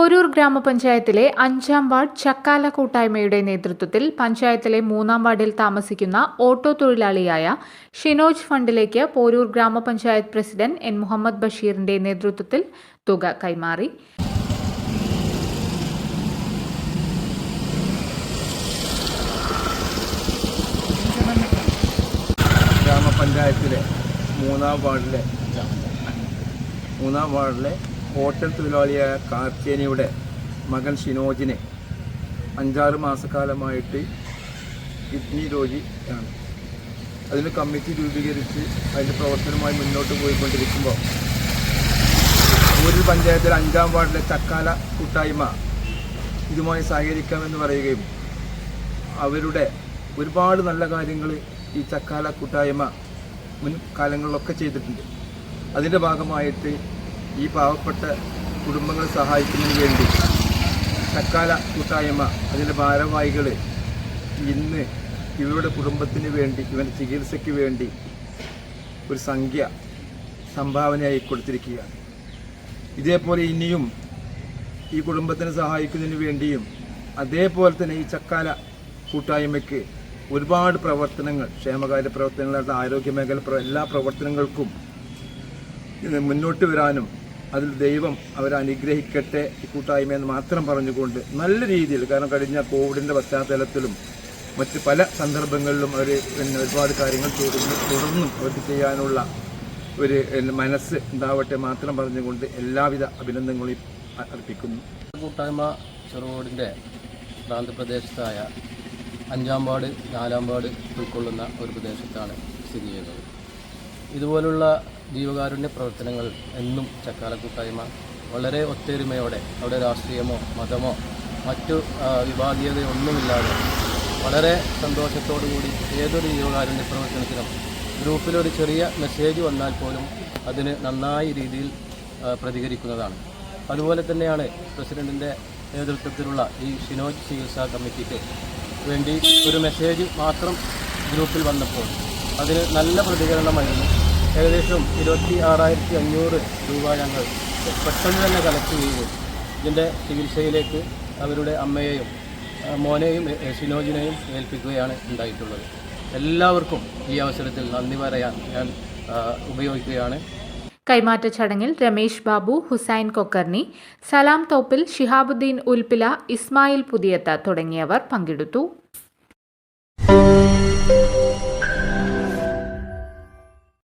പോരൂർ ഗ്രാമപഞ്ചായത്തിലെ അഞ്ചാം വാർഡ് ചക്കാല കൂട്ടായ്മയുടെ നേതൃത്വത്തിൽ പഞ്ചായത്തിലെ മൂന്നാം വാർഡിൽ താമസിക്കുന്ന ഓട്ടോ തൊഴിലാളിയായ ഷിനോജ് ഫണ്ടിലേക്ക് പോരൂർ ഗ്രാമപഞ്ചായത്ത് പ്രസിഡന്റ് എൻ മുഹമ്മദ് ബഷീറിന്റെ നേതൃത്വത്തിൽ തുക കൈമാറി. ഗ്രാമപഞ്ചായത്തിലെ മൂന്നാം വാർഡിലെ മൂന്നാം വാർഡിലെ ഹോട്ടൽ തൊഴിലാളിയായ കാർച്ചേനിയുടെ മകൻ ഷിനോജിനെ അഞ്ചാറ് മാസക്കാലമായിട്ട് കിഡ്നി രോഗിയാണ് അതിന് കമ്മിറ്റി രൂപീകരിച്ച് അതിന്റെ പ്രവർത്തനവുമായി മുന്നോട്ട് പോയിക്കൊണ്ടിരിക്കുമ്പോൾ ഊരിൽ പഞ്ചായത്തിലെ അഞ്ചാം വാർഡിലെ ചക്കാല കൂട്ടായ്മ ഇതുമായി സഹകരിക്കാമെന്ന് പറയുകയും അവരുടെ ഒരുപാട് നല്ല കാര്യങ്ങൾ ഈ ചക്കാല കൂട്ടായ്മ മുൻ കാലങ്ങളിലൊക്കെ ചെയ്തിട്ടുണ്ട്. അതിന്റെ ഭാഗമായിട്ട് ഈ പാവപ്പെട്ട കുടുംബങ്ങളെ സഹായിക്കുന്നതിന് വേണ്ടി ചക്കാല കൂട്ടായ്മ അതിന്റെ ഭാരവാഹികൾ ഇന്ന് ഇവരുടെ കുടുംബത്തിന് വേണ്ടി ഇവന്റെ ചികിത്സയ്ക്ക് വേണ്ടി ഒരു സംഖ്യ സംഭാവനയായി കൊടുത്തിരിക്കുകയാണ്. ഇതേപോലെ ഇനിയും ഈ കുടുംബത്തിനെ സഹായിക്കുന്നതിന് വേണ്ടിയും അതേപോലെ തന്നെ ഈ ചക്കാല കൂട്ടായ്മയ്ക്ക് ഒരുപാട് പ്രവർത്തനങ്ങൾ ക്ഷേമകാര്യ പ്രവർത്തനങ്ങളായിട്ട് ആരോഗ്യ മേഖല എല്ലാ പ്രവർത്തനങ്ങൾക്കും മുന്നോട്ട് വരാനും അതിൽ ദൈവം അവരെ അനുഗ്രഹിക്കട്ടെ ഈ മാത്രം പറഞ്ഞുകൊണ്ട് നല്ല രീതിയിൽ കാരണം കഴിഞ്ഞ കോവിഡിന്റെ പശ്ചാത്തലത്തിലും മറ്റ് പല സന്ദർഭങ്ങളിലും അവർ പിന്നെ ഒരുപാട് കാര്യങ്ങൾ ചെയ്തിരുന്നു. തുടർന്നും അവർക്ക് ചെയ്യാനുള്ള ഒരു മനസ്സ് ഉണ്ടാവട്ടെ മാത്രം പറഞ്ഞുകൊണ്ട് എല്ലാവിധ അഭിനന്ദനങ്ങളും അർപ്പിക്കുന്നു. കൂട്ടായ്മ ചെറുകോടിന്റെ പ്രാന്തപ്രദേശത്തായ അഞ്ചാം വാർഡ് നാലാം ഉൾക്കൊള്ളുന്ന ഒരു പ്രദേശത്താണ് സ്ഥിതി ചെയ്യുന്നത്. ഇതുപോലുള്ള ജീവകാരുണ്യ പ്രവർത്തനങ്ങൾ എന്നും ചക്കാല കൂട്ടായ്മ വളരെ ഒത്തൊരുമയോടെ അവിടെ രാഷ്ട്രീയമോ മതമോ മറ്റു വിഭാഗീയതയൊന്നുമില്ലാതെ വളരെ കൂടി ഏതൊരു ജീവകാരുണ്യ പ്രവർത്തനത്തിനും ഗ്രൂപ്പിലൊരു ചെറിയ മെസ്സേജ് വന്നാൽ പോലും അതിന് നന്നായി രീതിയിൽ പ്രതികരിക്കുന്നതാണ്. അതുപോലെ തന്നെയാണ് പ്രസിഡന്റിന്റെ നേതൃത്വത്തിലുള്ള ഈ ഷിനോജ് ചികിത്സാ കമ്മിറ്റിക്ക് വേണ്ടി ഒരു മെസ്സേജ് മാത്രം ഗ്രൂപ്പിൽ വന്നപ്പോൾ അതിന് നല്ല പ്രതികരണമായിരുന്നു. ഏകദേശം ഇരുപത്തി ആറായിരത്തി അഞ്ഞൂറ് രൂപ ഞങ്ങൾ പെട്ടെന്ന് തന്നെ കളക്ട് ചെയ്ത്. ഇതിന്റെ ചികിത്സയിലേക്ക് അവരുടെ അമ്മയെയും മോനെയും സിനോജിനെയും ഏൽപ്പിക്കുകയാണ് ഉണ്ടായിട്ടുള്ളത്. എല്ലാവർക്കും ഈ അവസരത്തിൽ നന്ദി പറയാൻ ഞാൻ ഉപയോഗിക്കുകയാണ്. കൈമാറ്റ ചടങ്ങിൽ രമേശ് ബാബു ഹുസൈൻ കൊക്കർണി സലാം തോപ്പിൽ ഷിഹാബുദ്ദീൻ ഉൽപ്പില ഇസ്മായിൽ പുതിയത്ത തുടങ്ങിയവർ പങ്കെടുത്തു.